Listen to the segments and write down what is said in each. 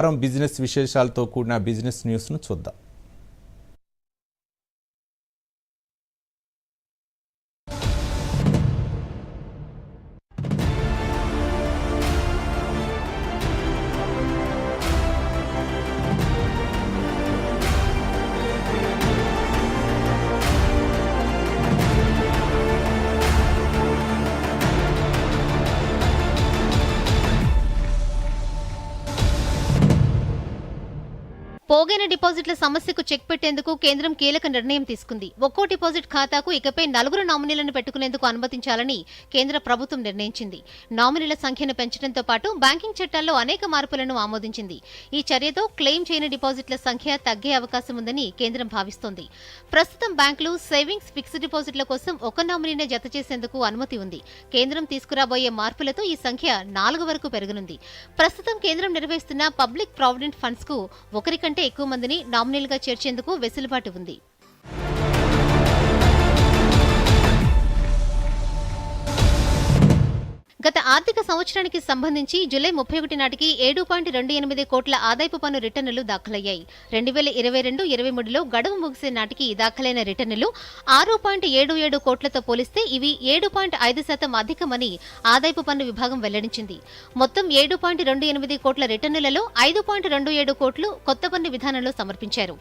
వారం బిజినెస్ విశేషాలతో కూడిన బిజినెస్ న్యూస్ను చూద్దాం. పోగైన డిపాజిట్ల సమస్యకు చెక్ పెట్టేందుకు కేంద్రం కీలక నిర్ణయం తీసుకుంది. ఒక్కో డిపాజిట్ ఖాతాకు ఇకపై నలుగురు నామినీలను పెట్టుకునేందుకు అనుమతించాలని కేంద్ర ప్రభుత్వం నిర్ణయించింది. నామినీల సంఖ్యను పెంచడంతో పాటు బ్యాంకింగ్ చట్టాల్లో అనేక మార్పులను ఆమోదించింది. ఈ చర్యతో క్లెయిమ్ చేయని డిపాజిట్ల సంఖ్య తగ్గే అవకాశం ఉందని కేంద్రం భావిస్తోంది. ప్రస్తుతం బ్యాంకులు సేవింగ్స్ ఫిక్స్డ్ డిపాజిట్ల కోసం ఒక నామినీనే జత చేసేందుకు అనుమతి ఉంది. కేంద్రం తీసుకురాబోయే మార్పులతో ఈ సంఖ్య నాలుగు వరకు పెరగనుంది. ప్రస్తుతం కేంద్రం నిర్వహిస్తున్న పబ్లిక్ ప్రావిడెంట్ ఫండ్స్కు ఒకరికంటే ఎక్కువ మందిని నామినీలుగా చేర్చేందుకు వెసులుబాటు ఉంది. గత ఆర్థిక సంవత్సరానికి సంబంధించి జూలై ముప్పై ఒకటి నాటికి ఏడు పాయింట్ రెండు ఎనిమిది కోట్ల ఆదాయపు పన్ను రిటర్నులు దాఖలయ్యాయి. రెండు వేల ఇరవై రెండు ఇరవై మూడులో గడువు ముగిసే నాటికి దాఖలైన రిటర్నులు ఆరు పాయింట్ ఏడు ఏడు కోట్లతో పోలిస్తే ఇవి ఏడు పాయింట్ ఐదు శాతం అధికమని ఆదాయపు పన్ను విభాగం వెల్లడించింది. మొత్తం ఏడు పాయింట్ రెండు ఎనిమిది కోట్ల రిటర్నులలో ఐదు పాయింట్ రెండు ఏడు కోట్లు కొత్త పన్ను విధానంలో సమర్పించారు.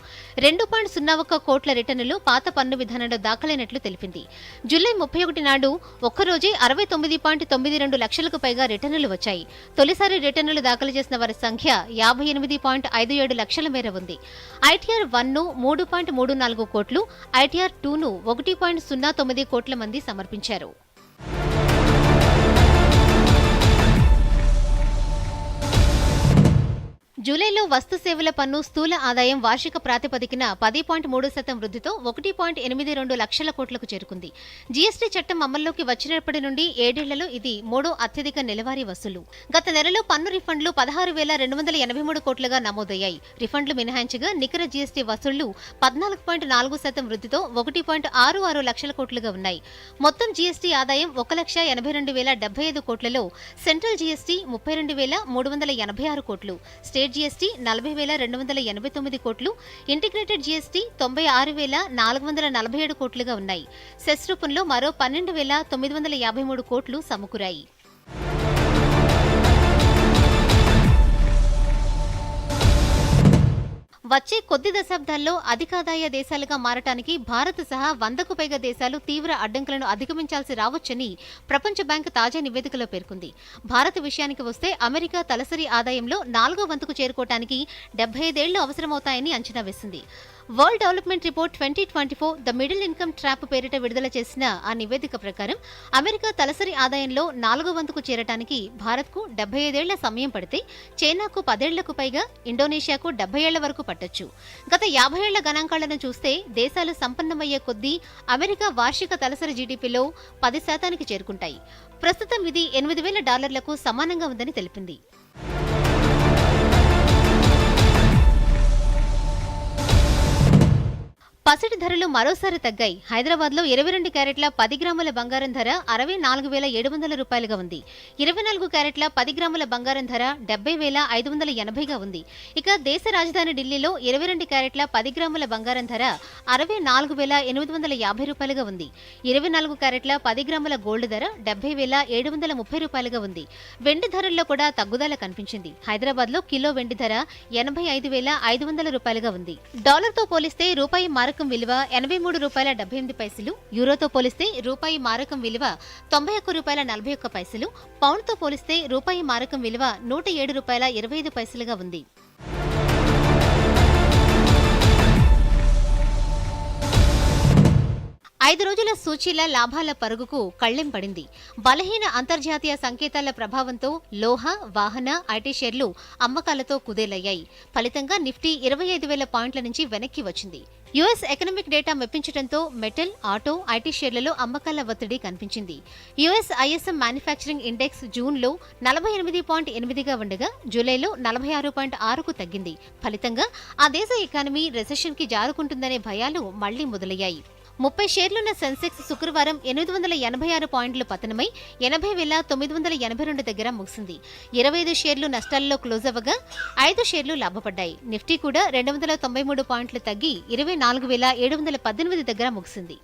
రెండు పాయింట్ సున్నా ఒక్క కోట్ల రిటర్నులు పాత పన్ను విధానంలో దాఖలైనట్లు తెలిపింది. జూలై ముప్పై ఒకటి నాడు ఒక్కరోజే అరవై తొమ్మిది పాయింట్ తొమ్మిది రెండు లక్షలకు పైగా రిటర్నులు వచ్చాయి. తొలిసారి రిటర్నులు దాఖలు చేసిన వారి సంఖ్య యాభై ఎనిమిది పాయింట్ ఐదు ఏడు లక్షల మేర ఉంది. ఐటీఆర్ వన్ను మూడు పాయింట్ మూడు నాలుగు కోట్లు ఐటీఆర్ టూ ను ఒకటి పాయింట్ సున్నా తొమ్మిది కోట్ల మంది సమర్పించారు. జూలైలో వస్తు సేవల పన్ను స్థూల ఆదాయం వార్షిక ప్రాతిపదికన పది పాయింట్ మూడు శాతం వృద్ధితో ఒకటి పాయింట్ ఎనిమిది రెండు లక్షల కోట్లకు చేరుకుంది. జీఎస్టీ చట్టం అమల్లోకి వచ్చినప్పటి నుండి ఏడేళ్ళలో ఇది మూడో అత్యధిక నెలవారీ వసూలు. గత నెలలో పన్ను రిఫండ్లు పదహారు వేల రెండు వందల ఎనభై మూడు కోట్లుగా నమోదయ్యాయి. రిఫండ్లు మినహాయించగా నికర జీఎస్టీ వసూళ్ళు పద్నాలుగు పాయింట్ నాలుగు శాతం వృద్ధితో ఒకటి పాయింట్ ఆరు ఆరు లక్షల కోట్లుగా ఉన్నాయి. మొత్తం జీఎస్టీ ఆదాయం ఒక లక్ష ఎనభై రెండు వేల డెబ్బై ఐదు కోట్లలో సెంట్రల్ జీఎస్టీ ముప్పై రెండు వేల మూడు వందల ఎనభై ఆరు కోట్లు స్టేట్ జీఎస్టీ నలభై వేల రెండు వందల ఎనభై తొమ్మిది కోట్లు ఇంటిగ్రేటెడ్ జీఎస్టీ తొంభై ఆరు వేల నాలుగు వందల నలభై ఏడు కోట్లుగా ఉన్నాయి. సెస్ రూపంలో మరో పన్నెండు వేల తొమ్మిది వందల యాభై మూడు కోట్లు సమకూరాయి. వచ్చే కొద్ది దశాబ్దాల్లో అధికాదాయ దేశాలుగా మారటానికి భారత్ సహా వందకు పైగా దేశాలు తీవ్ర అడ్డంకులను అధిగమించాల్సి రావచ్చని ప్రపంచ బ్యాంక్ తాజా నివేదికలో పేర్కొంది. భారత్ విషయానికి వస్తే అమెరికా తలసరి ఆదాయంలో నాలుగో వంతుకు చేరుకోవటానికి డెబ్బై ఐదేళ్ళు అవసరమవుతాయని అంచనా వేసింది. World Development Report twenty twenty four the middle income trap పేరిట విడుదల చేసిన ఆ నివేదిక ప్రకారం అమెరికా తలసరి ఆదాయంలో నాలుగో వంతుకు చేరటానికి భారత్కు డెబ్బై ఐదేళ్ళ సమయం పడితే చైనాకు పదేళ్ళకు పైగా ఇండోనేషియాకు డెబ్బై ఏళ్ళ వరకు పట్టొచ్చు గత యాభై ఏళ్ళ గణాంకాలను చూస్తే దేశాలు సంపన్నమయ్యే కొద్దీ అమెరికా వార్షిక తలసరి జీడీపీలో పది శాతానికి చేరుకుంటాయి. ప్రస్తుతం ఇది ఎనిమిది వేల డాలర్లకు సమానంగా ఉందని తెలిపింది. పసిడి ధరలు మరోసారి తగ్గాయి. హైదరాబాద్లో ఇరవై రెండు క్యారెట్ల పది గ్రాముల బంగారం ధర అరవై నాలుగు వేల ఏడు వందల రూపాయలుగా ఉంది. ఇరవై నాలుగు క్యారెట్ల పది గ్రాముల బంగారం ధర డెబ్బై వేల ఐదు వందల ఎనభైగా ఉంది. ఇక దేశ రాజధాని ఢిల్లీలో ఇరవై రెండు క్యారెట్ల పది గ్రాముల బంగారం ధర అరవై నాలుగు వేల ఎనిమిది వందల యాభై రూపాయలుగా ఉంది. ఇరవై నాలుగు క్యారెట్ల పది గ్రాముల గోల్డ్ ధర డెబ్బై వేల ఏడు వందల ముప్పై రూపాయలుగా ఉంది. వెండి ధరల్లో కూడా తగ్గుదల కనిపించింది. హైదరాబాద్లో కిలో వెండి ధర ఎనభై ఐదు వేల ఐదు వందల రూపాయలుగా ఉంది. డాలర్తో పోలిస్తే రూపాయి మార్క్ విలువ ఎనభై మూడు రూపాయల డెబ్బై ఎనిమిది పైసలు యూరోతో పోలిస్తే రూపాయి మారకం విలువ తొంభై ఒక్క రూపాయల నలభై ఒక్క పైసలు పౌండ్తో పోలిస్తే రూపాయి మారకం విలువ నూట ఏడు రూపాయల ఇరవై ఐదు పైసలుగా ఉంది. ఐదు రోజుల సూచీల లాభాల పరుగుకు కళ్ళెం పడింది. బలహీన అంతర్జాతీయ సంకేతాల ప్రభావంతో లోహ వాహన ఐటీ షేర్లు అమ్మకాలతో కుదేలయ్యాయి. ఫలితంగా నిఫ్టీ ఇరవై ఐదు వేల పాయింట్ల నుంచి వెనక్కి వచ్చింది. యుఎస్ ఎకనామిక్ డేటా మెప్పించడంతో మెటల్ ఆటో ఐటీ షేర్లలో అమ్మకాల ఒత్తిడి కనిపించింది. యుఎస్ ఐఎస్ఎం మ్యానుఫ్యాక్చరింగ్ ఇండెక్స్ జూన్లో నలభై ఎనిమిది పాయింట్ ఎనిమిదిగా ఉండగా జూలైలో నలభై ఆరు పాయింట్ ఆరుకు తగ్గింది. ఫలితంగా ఆ దేశ ఎకానమీ రెసెషన్కి జారుకుంటుందనే భయాలు మళ్ళీ మొదలయ్యాయి. ముప్పై షేర్లున్న సెన్సెక్స్ శుక్రవారం ఎనిమిది వందల ఎనభై ఆరు పాయింట్లు పతనమై ఎనభై వేల తొమ్మిది వందల ఎనభై రెండు దగ్గర ముగిసింది. ఇరవై ఐదు షేర్లు నష్టాల్లో క్లోజ్ అవ్వగా ఐదు షేర్లు లాభపడ్డాయి. నిఫ్టీ కూడా రెండు వందల తొంభై మూడు పాయింట్లు తగ్గి ఇరవై నాలుగు వేల ఏడు వందల పద్దెనిమిది దగ్గర ముగిసింది.